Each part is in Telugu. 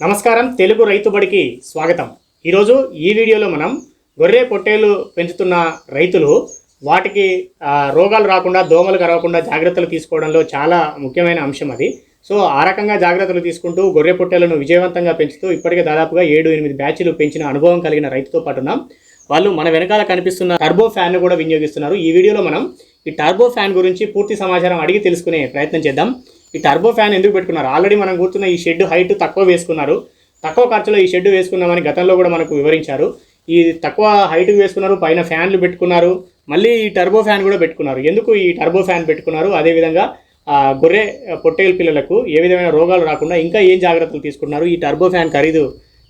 నమస్కారం. తెలుగు రైతుబడికి స్వాగతం. ఈరోజు ఈ వీడియోలో మనం గొర్రె పొట్టేలు పెంచుతున్న రైతులు వాటికి రోగాలు రాకుండా దోమలు కరవకుండా జాగ్రత్తలు తీసుకోవడంలో చాలా ముఖ్యమైన అంశం అది. సో ఆ రకంగా జాగ్రత్తలు తీసుకుంటూ గొర్రె పొట్టేలను విజయవంతంగా పెంచుతూ ఇప్పటికే దాదాపుగా ఏడు ఎనిమిది బ్యాచ్లు పెంచిన అనుభవం కలిగిన రైతుతో పాటు ఉన్నాం. వాళ్ళు మన వెనకాల కనిపిస్తున్న టర్బో ఫ్యాన్ కూడా వినియోగిస్తున్నారు. ఈ వీడియోలో మనం ఈ టర్బో ఫ్యాన్ గురించి పూర్తి సమాచారం అడిగి తెలుసుకునే ప్రయత్నం చేద్దాం. ఈ టర్బో ఫ్యాన్ ఎందుకు పెట్టుకున్నారు? ఆల్రెడీ మనం కూర్చున్న ఈ షెడ్ హైట్ తక్కువ వేసుకున్నారు. తక్కువ ఖర్చులో ఈ షెడ్ వేసుకున్నామని గతంలో కూడా మనకు వివరించారు. ఈ తక్కువ హైట్ వేసుకున్నారు పైన ఫ్యాన్లు పెట్టుకున్నారు మళ్ళీ ఈ టర్బో ఫ్యాన్ కూడా పెట్టుకున్నారు. ఎందుకు ఈ టర్బో ఫ్యాన్ పెట్టుకున్నారు? అదేవిధంగా గొర్రె పొట్టేలు పిల్లలకు ఏ విధమైన రోగాలు రాకుండా ఇంకా ఏం జాగ్రత్తలు తీసుకున్నారు ఈ టర్బో ఫ్యాన్ ఖరీదు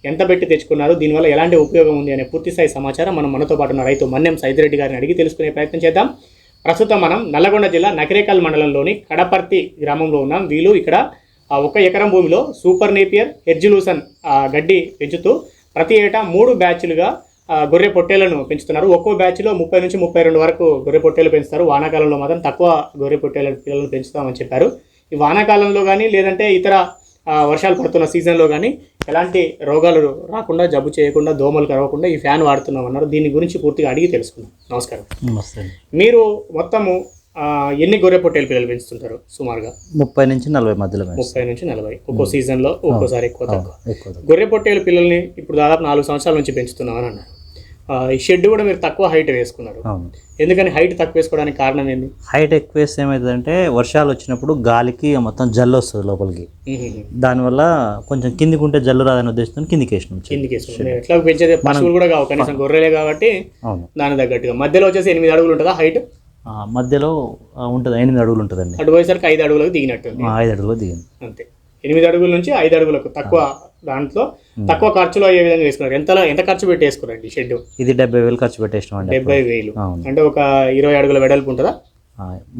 ఎంత పెట్టి తెచ్చుకున్నారు? దీనివల్ల ఎలాంటి ఉపయోగం ఉంది? అనే పూర్తి స్థాయి సమాచారం మనం మనతో పాటు ఉన్న రైతు మన్నెం సైదిరెడ్డి గారిని అడిగి తెలుసుకునే ప్రయత్నం చేద్దాం. ప్రస్తుతం మనం నల్లగొండ జిల్లా నకరేకల్ మండలంలోని కడపర్తి గ్రామంలో ఉన్నాం. వీళ్ళు ఇక్కడ ఒక ఎకరం భూమిలో సూపర్ నేపియర్ హెర్జిలూసన్ గడ్డి పెంచుతూ ప్రతి ఏటా మూడు బ్యాచ్లుగా గొర్రె పొట్టేలను పెంచుతున్నారు. ఒక్కో బ్యాచ్లో ముప్పై నుంచి ముప్పై రెండు వరకు గొర్రె పొట్టేలు పెంచుతారు. వానాకాలంలో మాత్రం తక్కువ గొర్రె పొట్టేల పిల్లలను పెంచుతామని చెప్పారు. ఈ వానాకాలంలో కానీ లేదంటే ఇతర వర్షాలు పడుతున్న సీజన్లో కానీ ఎలాంటి రోగాలు రాకుండా జబ్బు చేయకుండా దోమలు కరవకుండా ఈ ఫ్యాన్ వాడుతున్నాం అన్నారు. దీని గురించి పూర్తిగా అడిగి తెలుసుకుందాం. నమస్కారం. నమస్తే మీరు మొత్తము ఎన్ని గొర్రె పొట్టేలు పిల్లలు పెంచుతుంటారు సుమారుగా? ముప్పై నుంచి నలభై మధ్యలో. ముప్పై నుంచి నలభై. ఒక్కో సీజన్లో ఒక్కోసారి ఎక్కువ తక్కువ. గొర్రె పొట్టేలు పిల్లల్ని ఇప్పుడు దాదాపు నాలుగు సంవత్సరాల నుంచి పెంచుతున్నామని అన్నారు. ఈ షెడ్ కూడా మీరు తక్కువ హైట్ వేసుకున్నారు. ఎందుకని హైట్ తక్కువ వేసుకోవడానికి కారణం ఏంది? హైట్ ఎక్కువ వేస్తే ఏమవుతుందంటే వర్షాలు వచ్చినప్పుడు గాలికి మొత్తం జల్లు వస్తుంది లోపలికి. దానివల్ల కొంచెం కిందికి ఉంటే జల్లు రాదని ఉద్దేశంతో కిందికి వేసినాం కిందికి ఎట్లా పెంచేది? పశువులు కూడా కావు కనీసం గొర్రెలే కాబట్టి దాని తగ్గట్టుగా. మధ్యలో వచ్చేసి ఎనిమిది అడుగులు ఉంటుందా హైట్? మధ్యలో ఉంటుంది. ఎనిమిది అడుగులు ఉంటుందండి. అటు పోయేసరికి ఐదు అడుగులకు దిగినట్టుంది. ఆ, ఐదు అడుగులు దిగింది. అంతే. ఎనిమిది అడుగుల నుంచి ఐదు అడుగులకు తక్కువ దాంట్లో తక్కువ ఖర్చులో ఏ విధంగా వేసుకున్నారు? ఎంత ఎంత ఖర్చు పెట్టి వేసుకున్నారండి షెడ్ ఇది డెబ్బై వేలు ఖర్చు పెట్టేసినాం అండి డెబ్బై వేలు. అంటే ఒక ఇరవై అడుగుల వెడల్పు ఉంటుందా?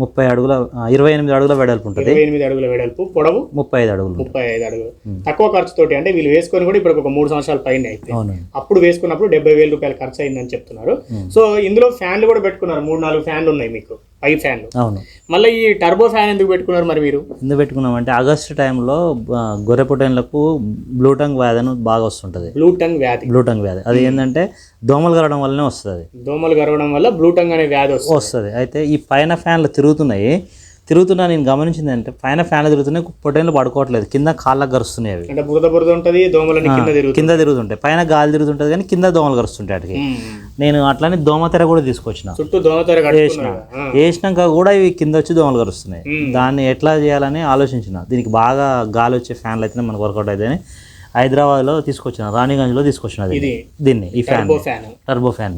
ముప్పై అడుగుల ఇరవై ఎనిమిది అడుగుల వెడల్పు ఉంటుంది. ఇరవై ఎనిమిది అడుగుల వెడల్పు. పొడవు? ముప్పై ఐదు అడుగులు. ముప్పై ఐదు అడుగులు. తక్కువ ఖర్చుతోటి అంటే వీళ్ళు వేసుకొని కూడా ఇప్పుడు ఒక మూడు సంవత్సరాల పైన అయితే అప్పుడు వేసుకున్నప్పుడు డెబ్బై వేల రూపాయలు ఖర్చు అయిందని చెప్తున్నారు. సో ఇందులో ఫ్యాన్లు కూడా పెట్టుకున్నారు. మూడు నాలుగు ఫ్యాన్లు ఉన్నాయి మీకు. పై ఫ్యాన్లు. అవును. మళ్ళీ ఈ టర్బో ఫ్యాన్ ఎందుకు పెట్టుకున్నారు మరి మీరు? ఎందుకు పెట్టుకున్నామంటే ఆగస్టు టైంలో గొర్రె పొట్టేన్లకు బ్లూటంగ్ వ్యాధి అని బాగా వస్తుంటుంది. బ్లూ టంగ్ వ్యాధి. బ్లూటంగ్ వ్యాధి. అది ఏంటంటే దోమలు కరవడం వల్లనే వస్తుంది. దోమలు కరవడం వల్ల బ్లూ టంగ్ అనే వ్యాధి వస్తుంది. అయితే ఈ పైన ఫ్యాన్లు తిరుగుతున్నాయి. తిరుగుతున్నా నేను గమనించింది అంటే పైన ఫ్యాన్లు తిరుగుతున్నాయి పొట్టేన్లు పడుకోవట్లేదు. కింద కాళ్ళకు గరుస్తున్నాయి అవి. అంటే బురద బురద ఉంటుంది దోమలని కింద తిరుగుతుంటాయి. పైన గాలి తిరుగుతుంటుంది కానీ కింద దోమలు కరుస్తుంటాయి వాటికి మ్మ్. నేను అట్లనే దోమతెర కూడా తీసుకొచ్చిన. చుట్టూ దోమతెర. ఆ. వేసినాక కూడా ఇవి కింద వచ్చి దోమలు కరుస్తున్నాయి మ్మ్. దాన్ని ఎట్లా చేయాలని ఆలోచించిన. దీనికి బాగా గాలి వచ్చే ఫ్యాన్లు అయితేనే మనకు వర్కౌట్ అవుతాయని హైదరాబాద్లో తీసుకొచ్చిన రాణిగంజ్లో తీసుకొచ్చిన. ఇది దీన్ని ఈ ఫ్యాన్. టర్బో ఫ్యాన్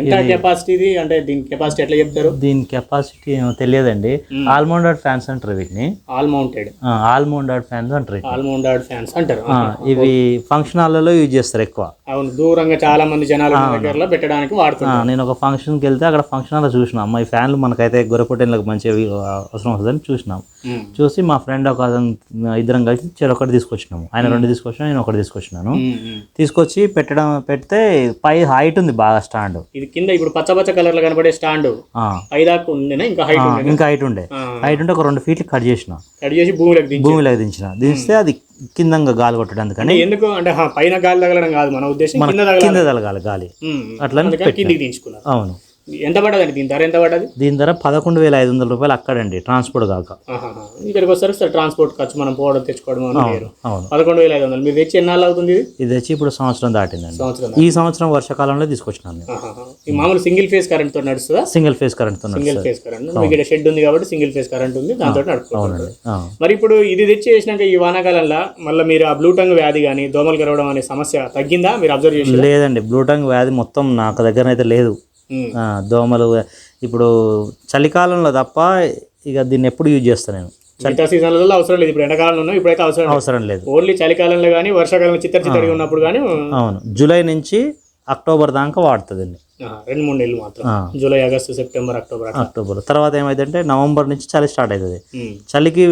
ఎంత కెపాసిటీ అంటే దీని కెపాసిటీ ఎట్లా చెప్తారు? దీని కెపాసిటీ తెలియదండి. ఆల్మౌండెడ్ ఫ్యాన్స్ అంటారు వీటిని. ఆల్ మౌంటెడ్ ఆల్మౌండెడ్ ఫ్యాన్స్ అంటారు వీటిని. ఆల్ మౌంటెడ్ ఫ్యాన్స్ అంటారు. ఇవి ఫంక్షన్ హాల్లో యూజ్ చేస్తారు ఎక్కువ. అవును దూరంగా చాలా మంది జనాలు దగ్గరలో పెట్టడానికి ఆ, వాడుతున్నారు నేను ఒక ఫంక్షన్కి వెళ్తే అక్కడ ఫంక్షన్ హాల్లో చూసిన. అమ్మ ఈ ఫ్యాన్లు మనకైతే గొర్రెపొట్టేళ్ళకి మంచిగా అవసరం వస్తుందని చూసినాం. చూసి మా ఫ్రెండ్ ఒక ఇద్దరం కలిసి చెరు ఒకటి తీసుకొచ్చినాము. ఆయన రెండు తీసుకొచ్చినా నేను ఒకటి తీసుకొచ్చినాను. తీసుకొచ్చి పెట్టడం పెడితే పై హైట్ ఉంది బాగా స్టాండ్ ఇది కింద ఇప్పుడు పచ్చ పచ్చ కలర్లో కనబడే స్టాండ్ ఇంకా హైట్ ఇంకా హైట్ ఉండే. హైట్ ఉంటే ఒక రెండు ఫీట్లు కట్ చేసిన. కట్ చేసి భూమిలోకి దించి భూమిలోకి దించిన. దించితే అది కిందంగా గాలి కొట్టడం అందుకని ఎందుకు? అంటే పైన గాలి తగలడం కాదు మన ఉద్దేశం కింద తగలగాలి గాలి. దించుకున్నారు. అవును. ఎంత పడ్డదండి దీని ధర ఎంత పడ్డది? దీని ధర పదకొండు వేల ఐదు వందల రూపాయలు అక్కడండి ట్రాన్స్పోర్ట్ కాక. ఇక్కడికి వస్తారు సార్ ట్రాన్స్పోర్ట్ ఖర్చు మనం పోవడం తెచ్చుకోవడం అవును పదకొండు వేల ఐదు వందలు. మీరు తెచ్చి ఎన్నాళ్ళు అవుతుంది ఇది? వచ్చి ఇప్పుడు సంవత్సరం దాటిందండి. సంవత్సరం ఈ సంవత్సరం వర్షాకాలంలో తీసుకొచ్చినాను. ఈ మామూలు సింగిల్ ఫేస్ కరెంట్తో నడుస్తుందా? సింగిల్ ఫేస్ కరెంట్తో సింగిల్ ఫేస్ కరెంట్. మీకు ఇక్కడ షెడ్ ఉంది కాబట్టి సింగిల్ ఫేస్ కరెంట్ ఉంది దాంతో ఆ, మరి ఇప్పుడు ఇది తెచ్చి చేసినాక ఈ వానాకాలంలో మళ్ళీ మీరు ఆ బ్లూ టంగ్ వ్యాధి కానీ దోమలు కరవడం అనే సమస్య తగ్గిందా? మీరు అబ్జర్వ్ చేసి లేదండి బ్లూటంగ్ వ్యాధి మొత్తం నాకు దగ్గర అయితే లేదు. దోమలు. ఇప్పుడు చలికాలంలో తప్ప ఇక దీన్ని ఎప్పుడు యూజ్ చేస్తాను నేను. మిగతా సీజన్లలో అవసరం లేదు. ఇప్పుడు ఎండాకాలంలో ఇప్పుడైతే అవసరం లేదు. అవసరం లేదు. ఓన్లీ చలికాలంలో కానీ వర్షాకాలంలో చిత్తడి చిత్తడిగా ఉన్నప్పుడు కానీ అవును. జూలై నుంచి అక్టోబర్ దాకా వాడుతుందండి రెండు మూడు నెలలు మాత్రం. July August September October October. తర్వాత ఏమైందంటే నవంబర్ నుంచి చలి స్టార్ట్ అవుతుంది. చలికి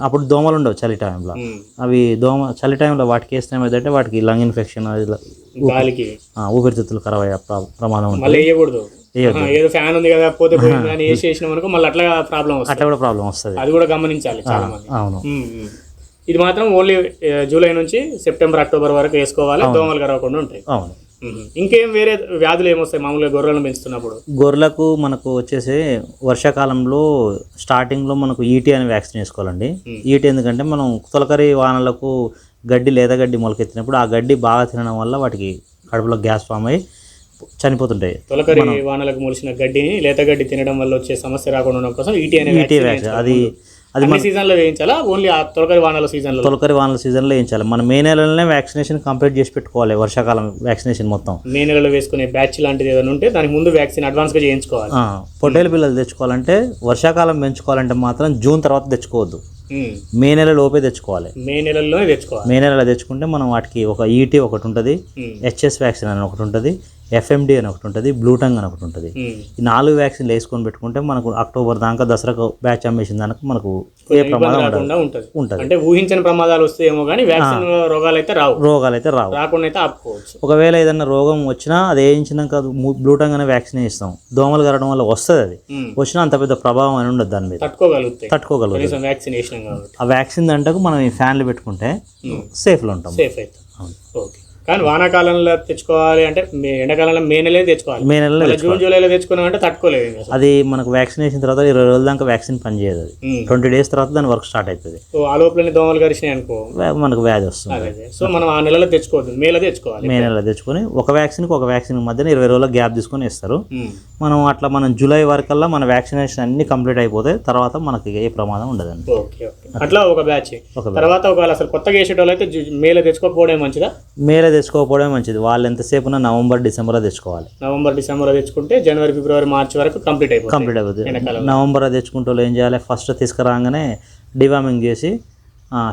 అప్పుడు దోమలు ఉండవు చలి టైంలో. అవి దోమ చలి టైంలో వాటికి వేస్తే ఏమైందంటే వాటికి లంగ్ ఇన్ఫెక్షన్ గాలికి. ఊపిరితిత్తులు ఖరాబ్ అయ్యే ప్ర- ప్రమాదం ఉంటుంది. ఏదో ఫ్యాన్ ఉంది కదా పోతే అని వేసిన మనకు మళ్ళీ అట్లా ప్రాబ్లం వస్తుంది. అట్లా కూడా ప్రాబ్లం వస్తుంది. అది కూడా గమనించాలి చాలా మంది. అవును. ఇది మాత్రం ఓన్లీ జూలై నుంచి సెప్టెంబర్ అక్టోబర్ వరకు వేసుకోవాలి. దోమలు కరవకుండా ఉంటాయి. అవును. ఇంకేం వేరే వ్యాధులు ఏమొస్తాయి మామూలుగా గొర్రెలను పెంచుతున్నప్పుడు? గొర్రెలకు మనకు వచ్చేసి వర్షాకాలంలో స్టార్టింగ్లో మనకు ఈటీ అనే వ్యాక్సిన్ వేసుకోవాలండి. ఈటీ ఎందుకంటే మనం తొలకరి వానలకు గడ్డి లేత గడ్డి మొలకెత్తినప్పుడు ఆ గడ్డి బాగా తినడం వల్ల వాటికి కడుపులో గ్యాస్ ఫామ్ అయ్యి చనిపోతుంటాయి. తొలకరి వానలకు మొలిసిన గడ్డిని లేత గడ్డి తినడం వల్ల వచ్చే సమస్య రాకుండా ఉండడం కోసం ఈటీ అనే ఈటీ వ్యాక్సిన్ అది అది అన్ని సీజన్లో వేయించాలా? ఓన్లీ ఆ తొలకరి వానల సీజన్లో తొలకరి వానల సీజన్లో వేయించాలి. మనం మే నెలలోనే వ్యాక్సినేషన్ కంప్లీట్ చేసి పెట్టుకోవాలి వర్షాకాలం వ్యాక్సినేషన్ మొత్తం. మే నెలలో వేసుకునే బ్యాచ్ లాంటిది ఏదైనా ఉంటే దానికి ముందు వ్యాక్సిన్ అడ్వాన్స్గా చేయించుకోవాలి. పొట్టేలు పిల్లలు తెచ్చుకోవాలంటే వర్షాకాలం పెంచుకోవాలంటే మాత్రం జూన్ తర్వాత తెచ్చుకోవద్దు. మే నెల లోపే తెచ్చుకోవాలి. మే నెలల్లోనే తెచ్చుకోవాలి. మే నెలలో తెచ్చుకుంటే మనం వాటికి ఒక ఈటీ ఒకటి ఉంటుంది. హెచ్ఎస్ వ్యాక్సిన్ అని ఒకటి ఉంటుంది. ఎఫ్ఎండి అని ఒకటి ఉంటుంది బ్లూటంగ్ అని ఒకటి ఉంటుంది. ఈ నాలుగు వ్యాక్సిన్లు వేసుకొని పెట్టుకుంటే మనకు అక్టోబర్ దాకా దసరాకు బ్యాచ్ అమ్మేసిన దానికి మనకు ఏ ప్రమాదం ఉంటుంది. ఉంటుంది. అంటే ఊహించని ప్రమాదాలు వస్తాయేమో కానీ వ్యాక్సిన్ రోగాలు అయితే రావు. రోగాలు అయితే రావు. రాకుండా అయితే ఆపుకోవచ్చు. ఒకవేళ ఏదైనా రోగం వచ్చినా అది వేయించినాక బ్లూటంగ్ అనే వ్యాక్సిన్ ఇస్తాం. దోమలు కరడం వల్ల వస్తుంది అది. వచ్చినా అంత పెద్ద ప్రభావం అని ఉండదు దాని మీద. తట్టుకోగలుగుతాయి. తట్టుకోగలదు కనీసం వ్యాక్సిన్ వేసినాం కాబట్టి. ఆ వ్యాక్సిన్ దంటకు మనం ఈ ఫ్యాన్లు పెట్టుకుంటే సేఫ్లో ఉంటాం. సేఫ్ అవుతుంది ఓకే. కానీ వానాకాలంలో తెచ్చుకోవాలి అంటే మే- ఎండాకాలంలో మే నెలే తెచ్చుకోవాలి. మే నెలలో జూన్ జూలైలో తెచ్చుకున్నాం అంటే తట్టుకోలేదు. అది మనకు వ్యాక్సినేషన్ తర్వాత ఇరవై రోజుల దాకా వ్యాక్సిన్ పనిచేయదు అది. ట్వంటీ డేస్ తర్వాత దాని వర్క్ స్టార్ట్ అవుతుంది సో ఆ లోపలనే దోమలు కరిచినాయి అనుకో. మనకు వ్యాధి వస్తుంది. సో మనం ఆ నెలలో తెచ్చుకోవద్దు. మేలో తెచ్చుకోవాలి. మే నెలలో తెచ్చుకొని ఒక వ్యాక్సిన్కి ఒక వ్యాక్సిన్ మధ్యన ఇరవై రోజుల గ్యాప్ తీసుకొని ఇస్తారు. మనం అట్లా మనం జూలై వరకల్లా మన వ్యాక్సినేషన్ అన్ని కంప్లీట్ అయిపోతే తర్వాత మనకి ఏ ప్రమాదం ఉండదండి. ఓకే అట్లా ఒక బ్యాచ్. తర్వాత ఒకవేళ అసలు కొత్తగా వేసేటోళ్ళు అయితే మేలో తెచ్చుకోకపోవడం మంచిదా? మేలో తెచ్చుకోకపోవడమే మంచిది. వాళ్ళు ఎంతసేపు నవంబర్ డిసెంబర్లో తెచ్చుకోవాలి. నవంబర్ డిసెంబర్లో తెచ్చుకుంటే జనవరి ఫిబ్రవరి మార్చి వరకు కంప్లీట్ అయిపోతుంది కంప్లీట్ అయిపోతుంది. నవంబర్ తెచ్చుకుంటే ఏం చేయాలి? ఫస్ట్ తీసుకురాగానే డివామింగ్ చేసి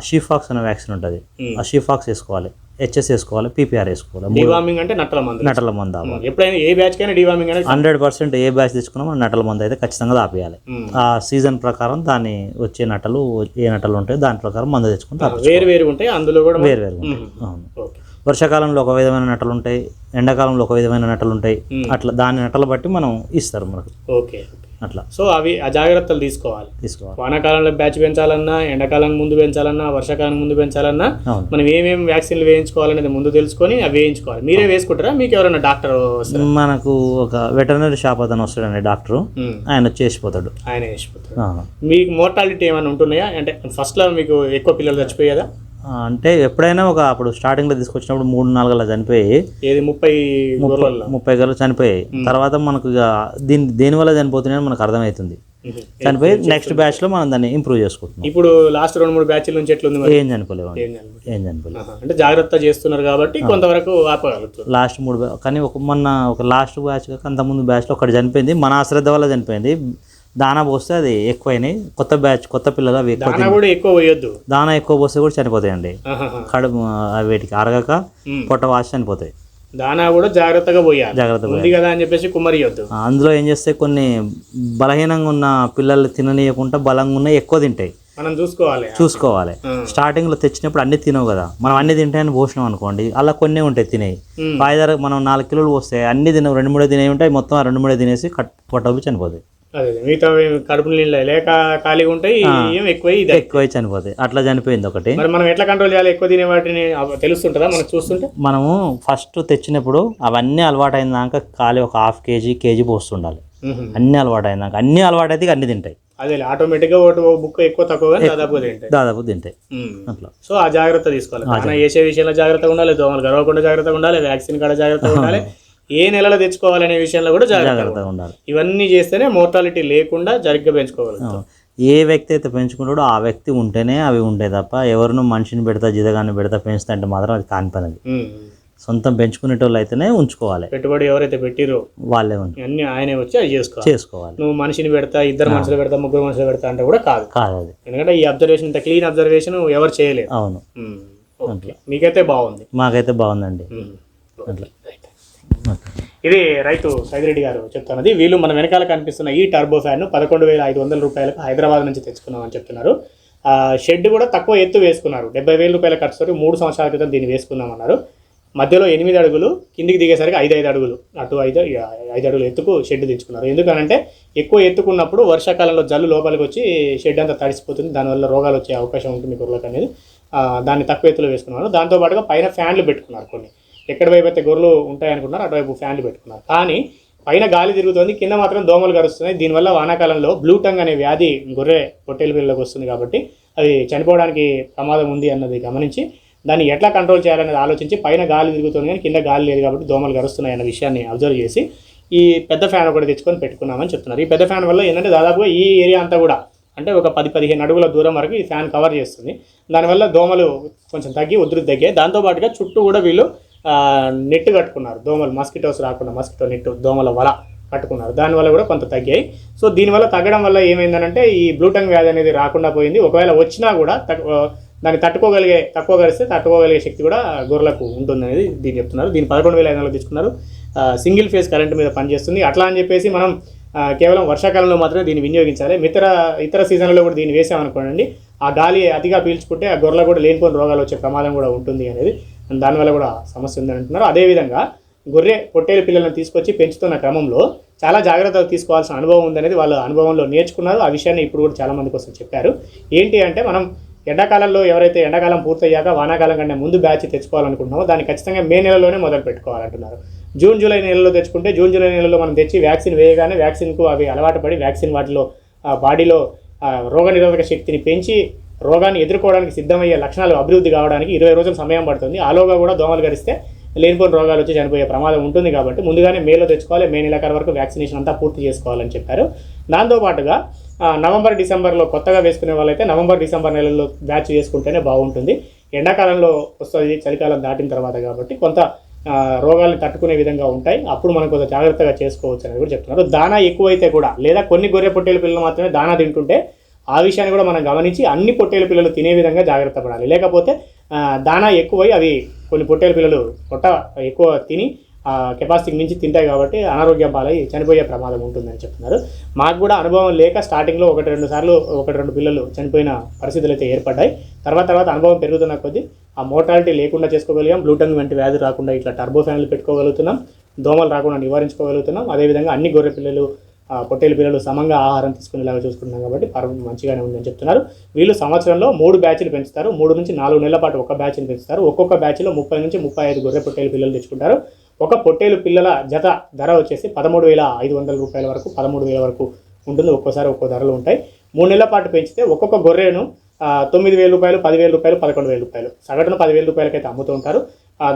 షీఫాక్స్ అనే వ్యాక్సిన్ ఉంటుంది. ఆ షీఫాక్స్ వేసుకోవాలి. హెచ్ఎస్ వేసుకోవాలి పీపీఆర్ వేసుకోవాలి. మూడు డివార్మింగ్ అంటే నట్టల మందు. నటల మందు ఆపాలి ఎప్పుడైనా ఏ బ్యాచ్ కైనా డివార్మింగ్ అనేది హండ్రెడ్ పర్సెంట్ ఏ బ్యాచ్ తెచ్చుకున్నా మనం నటల మందు అయితే ఖచ్చితంగా ఆపేయాలి. మ్మ్. ఆ సీజన్ ప్రకారం దాని వచ్చే నటలు ఏ నటలు ఉంటాయి దాని ప్రకారం మందు తెచ్చుకుంటే ఆపేయాలి. వేరు వేరు ఉంటాయి అందులో కూడా వేరు వేరు. అవును. వర్షాకాలంలో ఒక విధమైన నటలు ఉంటాయి ఎండాకాలంలో ఒక విధమైన నటలు ఉంటాయి. అట్లా దాని నటలు బట్టి మనం ఇస్తారు మనకు. ఓకే. అట్లా. సో అవి ఆ జాగ్రత్తలు తీసుకోవాలి. తీసుకోవాలి. వానాకాలంలో బ్యాచ్ పెంచాలన్నా ఎండాకాలం ముందు పెంచాలన్నా వర్షాకాలం ముందు పెంచాలన్నా మనం ఏమేమి వ్యాక్సిన్లు వేయించుకోవాలనేది ముందు తెలుసుకొని అవి వేయించుకోవాలి. మీరే వేసుకుంటారా? మీకు ఎవరైనా డాక్టర్ మనకు ఒక వెటర్నరీ షాప్ అతను వస్తాడండి డాక్టరు. ఆయన వచ్చి వేసిపోతాడు ఆయన వేసిపోతారు ఆ. మీకు మోర్టాలిటీ ఏమైనా ఉంటున్నాయా? అంటే ఫస్ట్లో మీకు ఎక్కువ పిల్లలు చచ్చిపోయేదా అంటే ఎప్పుడైనా ఒక అప్పుడు స్టార్టింగ్లో తీసుకొచ్చినప్పుడు మూడు నాలుగు అలా చనిపోయి ఏది ముప్పై ముప్పై గలు చనిపోయాయి తర్వాత మనకు ఇక దీని దేనివల్ల చనిపోతున్నాయని మనకు అర్థమవుతుంది. చనిపోయి నెక్స్ట్ బ్యాచ్లో మనం దాన్ని ఇంప్రూవ్ చేసుకుంటున్నాం. ఇప్పుడు లాస్ట్ రెండు మూడు బ్యాచ్ల నుంచి ఎట్లుంది మరి? ఏం చనిపోలేవు ఏం ఆహా. అంటే జాగ్రత్త చేస్తున్నారు కాబట్టి కొంతవరకు ఆపగలుగుతారు లాస్ట్ మూడు కానీ ఒక మొన్న ఒక లాస్ట్ బ్యాచ్ కాక అంతకుముందు బ్యాచ్లో ఒకటి చనిపోయింది. మన అశ్రద్ధ వల్ల చనిపోయింది. దానా పోస్తే అది ఎక్కువైనాయి. కొత్త బ్యాచ్ కొత్త పిల్లలు అవి ఎక్కువ ఎక్కువ పోయొద్దు. దానా ఎక్కువ పోస్తే కూడా చనిపోతాయండి. కడుపు వీటికి అరగక. పొట్ట వాసి చనిపోతాయి. దానా కూడా జాగ్రత్తగా పోయాలి. జాగ్రత్తగా ఉంది కదా అని చెప్పేసి కుమ్మరియొద్దు అందులో ఏం చేస్తే కొన్ని బలహీనంగా ఉన్న పిల్లలు తిననీయకుండా బలంగా ఉన్నాయి ఎక్కువ తింటాయి. మనం చూసుకోవాలి. చూసుకోవాలి. ఆ. స్టార్టింగ్లో తెచ్చినప్పుడు అన్ని తినవు కదా. మనం అన్ని తింటాయని పోసినాం అనుకోండి అలా కొన్ని ఉంటాయి తినేవి. పాయిదార మనం నాలుగు కిలోలు పోస్తే అన్ని తినవు రెండు మూడే తినేవి ఉంటాయి మొత్తం ఆ రెండు మూడే తినేసి కట్ పొట్టవి చనిపోతాయి. అదే. మిగతా కడుపు నీళ్ళు లేక ఖాళీగా ఉంటాయి ఏం ఎక్కువ ఇది. ఎక్కువ చనిపోతాయి. అట్లా చనిపోయింది ఒకటి. మరి మనం ఎట్లా కంట్రోల్ చేయాలి? ఎక్కువ తినే వాటిని తెలుస్తుంటుందా? మనకు చూస్తుంటే? మనము ఫస్ట్ తెచ్చినప్పుడు అవన్నీ అలవాటు అయినాక ఖాళీ ఒక హాఫ్ కేజీ కేజీ పోస్తుండాలి. అన్ని అలవాటు అయినాక అన్ని అలవాటు అయితే అన్ని తింటాయి. అదే ఆటోమేటిక్గా ఒకటి బుక్ ఎక్కువ తక్కువ కానీ దాదాపుగా తింటాయి. దాదాపు తింటాయి. అట్లా. సో ఆ జాగ్రత్త తీసుకోవాలి. వేసే విషయంలో జాగ్రత్తగా ఉండాలి. దోమలు గర్వకుండా జాగ్రత్తగా ఉండాలి. వ్యాక్సిన్ కూడా జాగ్రత్తగా ఉండాలి. ఏ నెలలో తెచ్చుకోవాలనే విషయంలో కూడా జాగ్రత్తగా ఉండాలి. ఇవన్నీ చేస్తేనే మోర్టాలిటీ లేకుండా జరిగ్గా పెంచుకోగలుగుతాం ఏ వ్యక్తి అయితే పెంచుకుంటాడో ఆ వ్యక్తి ఉంటేనే అవి ఉంటాయి తప్ప ఎవరినో మనిషిని పెడతా జిదగాన్ని పెడతా పెంచుతా అంటే మాత్రం అది కాని పని. సొంతం పెంచుకునేటోళ్ళు అయితేనే ఉంచుకోవాలి. పెట్టుబడి ఎవరైతే పెట్టిరో వాళ్ళే అన్ని ఆయనే వచ్చి అది చేసుకోవాలి. చేసుకోవాలి. నువ్వు మనిషిని పెడతా ఇద్దరు మనుషులు పెడతా ముగ్గురు మనుషులు పెడతా అంటే కూడా కాదు. కాదు అది. ఎందుకంటే ఈ అబ్జర్వేషన్ ఇంత క్లీన్ అబ్జర్వేషన్ ఎవరు చేయలేరు. అవును. మీకైతే బాగుంది. మాకైతే బాగుందండి. మ్మ్. ఇది రైతు సైదిరెడ్డి గారు చెప్తున్నది. వీళ్ళు మన వెనకాల కనిపిస్తున్న ఈ టర్బో ఫ్యాన్ పదకొండు వేల ఐదు వందల రూపాయలకు హైదరాబాద్ నుంచి తెచ్చుకున్నామని చెప్తున్నారు. షెడ్ కూడా తక్కువ ఎత్తు వేసుకున్నారు. డెబ్బై వేల రూపాయల ఖర్చుతో మూడు సంవత్సరాల క్రితం దీన్ని వేసుకున్నామన్నారు మధ్యలో ఎనిమిది అడుగులు కిందికి దిగేసరికి ఐదు ఐదు అడుగులు అటు ఐదు ఐదు అడుగులు ఎత్తుకు షెడ్ తెచ్చుకున్నారు ఎందుకనంటే ఎక్కువ ఎత్తుకున్నప్పుడు వర్షాకాలంలో జల్లు లోపలికి వచ్చి షెడ్ అంతా తడిసిపోతుంది. దానివల్ల రోగాలు వచ్చే అవకాశం ఉంటుంది గొర్రెలకు అనేది. దాన్ని తక్కువ ఎత్తులో వేసుకున్నారు. దాంతోపాటుగా పైన ఫ్యాన్లు పెట్టుకున్నారు కొన్ని. ఎక్కడ వైపు అయితే గొర్రెలు ఉంటాయనుకున్నారు అటువైపు ఫ్యాన్లు పెట్టుకున్నారు. కానీ పైన గాలి తిరుగుతుంది కింద మాత్రం దోమలు కరుస్తున్నాయి. దీనివల్ల వానాకాలంలో బ్లూ టంగ్ అనే వ్యాధి గొర్రె పొట్టేలు పిల్లలకు వస్తుంది కాబట్టి అది చనిపోవడానికి ప్రమాదం ఉంది అన్నది గమనించి దాన్ని ఎట్లా కంట్రోల్ చేయాలనేది ఆలోచించి పైన గాలి తిరుగుతుంది కానీ కింద గాలి లేదు కాబట్టి దోమలు కరుస్తున్నాయి అన్న విషయాన్ని అబ్జర్వ్ చేసి ఈ పెద్ద ఫ్యాన్ ఒకటి తెచ్చుకొని పెట్టుకున్నామని చెప్తున్నారు. ఈ పెద్ద ఫ్యాన్ వల్ల ఏంటంటే దాదాపుగా ఈ ఏరియా అంతా కూడా అంటే ఒక పది పదిహేను అడుగుల దూరం వరకు ఈ ఫ్యాన్ కవర్ చేస్తుంది. దానివల్ల దోమలు కొంచెం తగ్గి ఉధృతి తగ్గాయి. దాంతోపాటుగా చుట్టూ కూడా వీళ్ళు నెట్ కట్టుకున్నారు. దోమలు మస్కిటోస్ రాకుండా మస్కిటో నెట్ దోమల వల కట్టుకున్నారు. దానివల్ల కూడా కొంత తగ్గాయి. సో దీనివల్ల తగ్గడం వల్ల ఏమైందనంటే ఈ బ్లూటంగ్ వ్యాధి అనేది రాకుండా పోయింది. ఒకవేళ వచ్చినా కూడా దాన్ని తట్టుకోగలిగే తక్కువ కలిస్తే తట్టుకోగలిగే శక్తి కూడా గొర్రెలకు ఉంటుంది అనేది దీన్ని చెప్తున్నారు. దీన్ని పదకొండు వేల ఐదు వందలు తీసుకున్నారు. సింగిల్ ఫేజ్ కరెంట్ మీద పనిచేస్తుంది. అట్లా అని చెప్పేసి మనం కేవలం వర్షాకాలంలో మాత్రమే దీన్ని వినియోగించాలి. ఇతర ఇతర సీజన్లో కూడా దీన్ని వేసామనుకోండి ఆ గాలి అతిగా పీల్చుకుంటే ఆ గొర్రెలు కూడా లేనిపోయిన రోగాలు వచ్చే ప్రమాదం కూడా ఉంటుంది అనేది దానివల్ల కూడా సమస్య ఉందని అంటున్నారు. అదేవిధంగా గొర్రె పొట్టేలు పిల్లలను తీసుకొచ్చి పెంచుతున్న క్రమంలో చాలా జాగ్రత్తలు తీసుకోవాల్సిన అనుభవం ఉందనేది వాళ్ళ అనుభవంలో నేర్చుకున్నారు. ఆ విషయాన్ని ఇప్పుడు కూడా చాలామంది కోసం చెప్పారు. ఏంటి అంటే మనం ఎండాకాలంలో ఎవరైతే ఎండాకాలం పూర్తయ్యాక వానాకాలం కంటే ముందు బ్యాచ్ తెచ్చుకోవాలనుకుంటున్నామో దాన్ని ఖచ్చితంగా మే నెలలోనే మొదలు పెట్టుకోవాలంటున్నారు. జూన్ జూలై నెలలో తెచ్చుకుంటే జూన్ జూలై నెలలో మనం తెచ్చి వ్యాక్సిన్ వేయగానే వ్యాక్సిన్కు అవి అలవాటు పడి వ్యాక్సిన్ వాటిలో బాడీలో రోగనిరోధక శక్తిని పెంచి రోగాన్ని ఎదుర్కోవడానికి సిద్ధమయ్యే లక్షణాలు అభివృద్ధి కావడానికి ఇరవై రోజులు సమయం పడుతుంది. ఆలోగా కూడా దోమలు గరిస్తే లేనిపోయిన రోగాలు వచ్చి చనిపోయే ప్రమాదం ఉంటుంది కాబట్టి ముందుగానే మేలో తెచ్చుకోవాలి. మే నెలాఖరు వరకు వ్యాక్సినేషన్ అంతా పూర్తి చేసుకోవాలని చెప్పారు. దాంతోపాటుగా నవంబర్ డిసెంబర్లో కొత్తగా వేసుకునే వాళ్ళైతే నవంబర్ డిసెంబర్ నెలల్లో బ్యాచ్ చేసుకుంటేనే బాగుంటుంది. ఎండాకాలంలో వస్తుంది చలికాలం దాటిన తర్వాత కాబట్టి కొంత రోగాలను తట్టుకునే విధంగా ఉంటాయి. అప్పుడు మనం కొంత జాగ్రత్తగా చేసుకోవచ్చు అనేది కూడా చెప్తున్నారు. దానా ఎక్కువైతే కూడా లేదా కొన్ని గొర్రె పొట్టేలు పిల్లలు మాత్రమే దానా తింటుంటే ఆ విషయాన్ని కూడా మనం గమనించి అన్ని పొట్టేలు పిల్లలు తినే విధంగా జాగ్రత్త పడాలి. లేకపోతే దానా ఎక్కువై అవి కొన్ని పొట్టేలు పిల్లలు పొట్ట ఎక్కువ తిని ఆ కెపాసిటీకి మించి తింటాయి కాబట్టి అనారోగ్యం పాలై చనిపోయే ప్రమాదం ఉంటుందని చెప్తున్నారు. మాకు కూడా అనుభవం లేక స్టార్టింగ్లో ఒకటి రెండు సార్లు ఒకటి రెండు పిల్లలు చనిపోయిన పరిస్థితులు అయితే ఏర్పడ్డాయి. తర్వాత తర్వాత అనుభవం పెరుగుతున్న కొద్దీ ఆ మోటాలిటీ లేకుండా చేసుకోగలిగాం. బ్లూటంగ్ వంటి వ్యాధి రాకుండా ఇట్లా టర్బో ఫ్యాన్లు పెట్టుకోగలుగుతున్నాం. దోమలు రాకుండా నివారించుకోగలుగుతున్నాం. అదేవిధంగా అన్ని గొర్రె పిల్లలు పొట్టేలు పిల్లలు సమంగా ఆహారం తీసుకునేలాగా చూసుకుంటున్నాం కాబట్టి పర్వం మంచిగానే ఉందని చెప్తున్నారు. వీళ్ళు సంవత్సరంలో మూడు బ్యాచ్లు పెంచుతారు. మూడు నుంచి నాలుగు నెలల పాటు ఒక బ్యాచ్ని పెంచుతారు. ఒక్కొక్క బ్యాచ్లో ముప్పై నుంచి ముప్పై ఐదు గొర్రె పొట్టేలు పిల్లలు తెచ్చుకుంటారు. ఒక పొట్టేలు పిల్లల జత ధర వచ్చేసి పదమూడు వేల ఐదు వందల రూపాయల వరకు పదమూడు వేల వరకు ఉంటుంది. ఒక్కోసారి ఒక్కో ధరలు ఉంటాయి. మూడు నెలల పాటు పెంచితే ఒక్కొక్క గొర్రెను తొమ్మిది వేల రూపాయలు పదివేల రూపాయలు పదకొండు వేల రూపాయలు. సగటున పదివేల రూపాయలకైతే అమ్ముతూ ఉంటారు.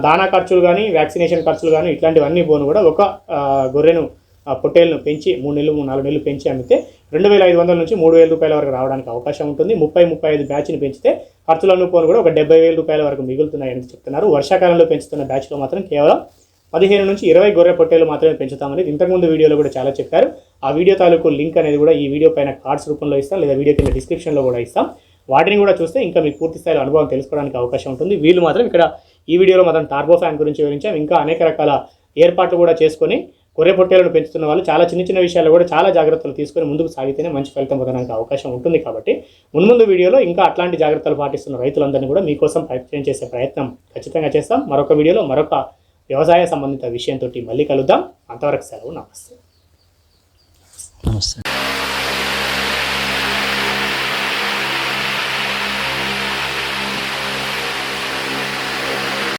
దానా ఖర్చులు కానీ వ్యాక్సినేషన్ ఖర్చులు కానీ ఇట్లాంటివన్నీ పోను కూడా ఒక గొర్రెను పొట్టేలను పెంచి మూడు నెలలు మూడు నాలుగు నెలలు పెంచి అమ్మితే రెండు వేల ఐదు వందల నుంచి మూడు వేల రూపాయల వరకు రావడానికి అవకాశం ఉంటుంది. ముప్పై ముప్పై ఐదు బ్యాచ్ని పెంచితే ఖర్చులను పోను కూడా ఒక డెబ్బై వేల రూపాయల వరకు మిగులుతున్నాయని చెప్తున్నారు. వర్షాకాలంలో పెంచుతున్న బ్యాచ్లో మాత్రం కేవలం పదిహేను నుంచి ఇరవై గొర్రె పొట్టేలు మాత్రమే పెంచుతామని ఇంతకుముందు వీడియోలో కూడా చాలా చెప్పారు. ఆ వీడియో తాలూకు లింక్ అనేది కూడా ఈ వీడియో పైన కార్డ్స్ రూపంలో ఇస్తాం లేదా వీడియో కింద డిస్క్రిప్షన్లో కూడా ఇస్తాం. వాటిని కూడా చూస్తే ఇంకా మీకు పూర్తి స్థాయిలో అనుభవం తెలుసుకోవడానికి అవకాశం ఉంటుంది. వీళ్ళు మాత్రం ఇక్కడ ఈ వీడియోలో మాత్రం టార్బో ఫ్యాన్ గురించి వివరించాం. ఇంకా అనేక రకాల ఏర్పాట్లు కూడా చేసుకొని గొర్రె పొట్టేలను పెంచుతున్న వాళ్ళు చాలా చిన్న చిన్న విషయాల్లో కూడా చాలా జాగ్రత్తలు తీసుకొని ముందుకు సాగితేనే మంచి ఫలితం పొందడానికి అవకాశం ఉంటుంది కాబట్టి మున్ముందు వీడియోలో ఇంకా అట్లాంటి జాగ్రత్తలు పాటిస్తున్న రైతులందరినీ కూడా మీకోసం ప్రయత్నం చేసే ప్రయత్నం ఖచ్చితంగా చేస్తాం. మరొక వీడియోలో మరొక వ్యవసాయ సంబంధిత విషయంతో మళ్ళీ కలుద్దాం. అంతవరకు సెలవు నమస్తే. నమస్తే.